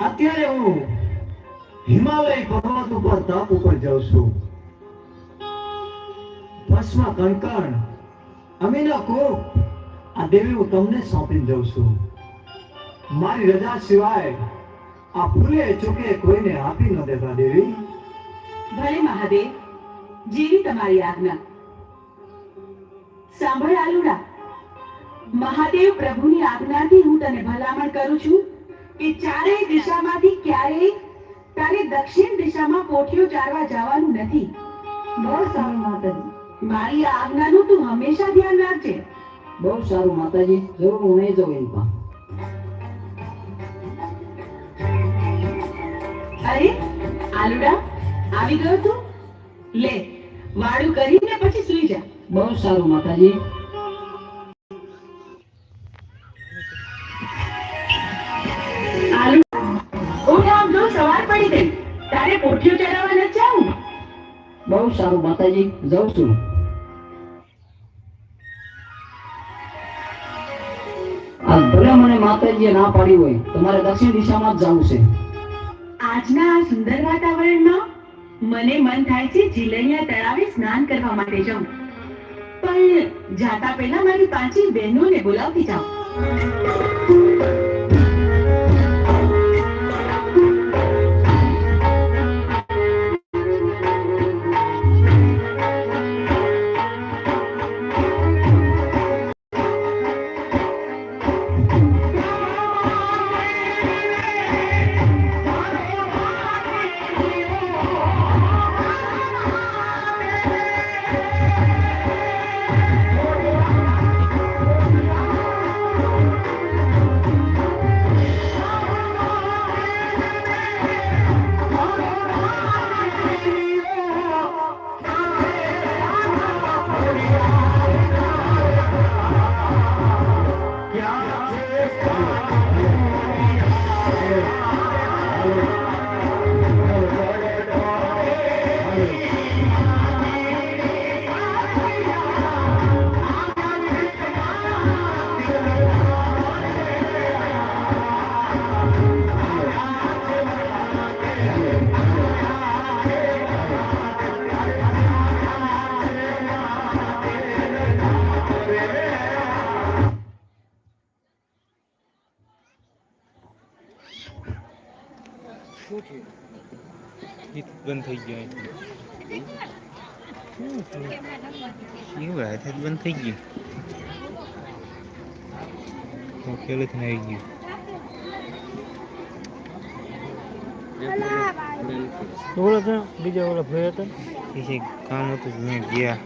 અત્યારે હું હિમાલય પર્વત ઉપર તપ ઉપર જાઉં છું. ભસ્મા કંકણ, અમીના કોપ, આ દેવી હું તમને સોંપી જાઉં છું. મારી રજા સિવાય આ ફૂલે ચૂકે કોઈને આપી ન દેતા દેવી. ભલે મહાદેવ, જેવી તમારી આજ્ઞા. સાંભળ આલુડા, મહાદેવ પ્રભુની આજ્ઞાથી હું તને ભલામણ કરું છું. કે ચારેય દિશામાંથી ક્યારેય તારે દક્ષિણ દિશામાં પોઠિયો ચારવા જવાનું નથી. બહુ સારું માતાજી. મારી આજ્ઞાનું તું હંમેશા ધ્યાન રાખજે. બહુ સારું માતાજી. જરૂર હું નહીં એમ પણ અરે આલુડા આવી ગયો તું? લે વાડું કરીને પછી સુઈ જા. બહુ સારું માતાજી. ઉઠ આમ જો સવાર પડી ગઈ. તારે પોઠિયો ચડાવવા નથી જાવું બહુ સારું માતાજી, જાઉં છું. આ ભલે મને માતાજીએ ના પાડી હોય, તમારે દક્ષિણ દિશામાં જ જવું છે. આજના આ સુંદર વાતાવરણમાં મને મન થાય છે જીલૈયા તળાવે સ્નાન કરવા માટે જાઉં પણ જાતા પહેલા મારી પાંચેય બહેનોને બોલાવતી જાઉં Thank you. ગીત બંધ થઈ ગયો એવું રાત બંધ થઈ ગયું? હું પેલેથી આવી ગયું. ઓલા બીજા ઓલા ભાઈ હતા? કામ હતું મેં ગયા.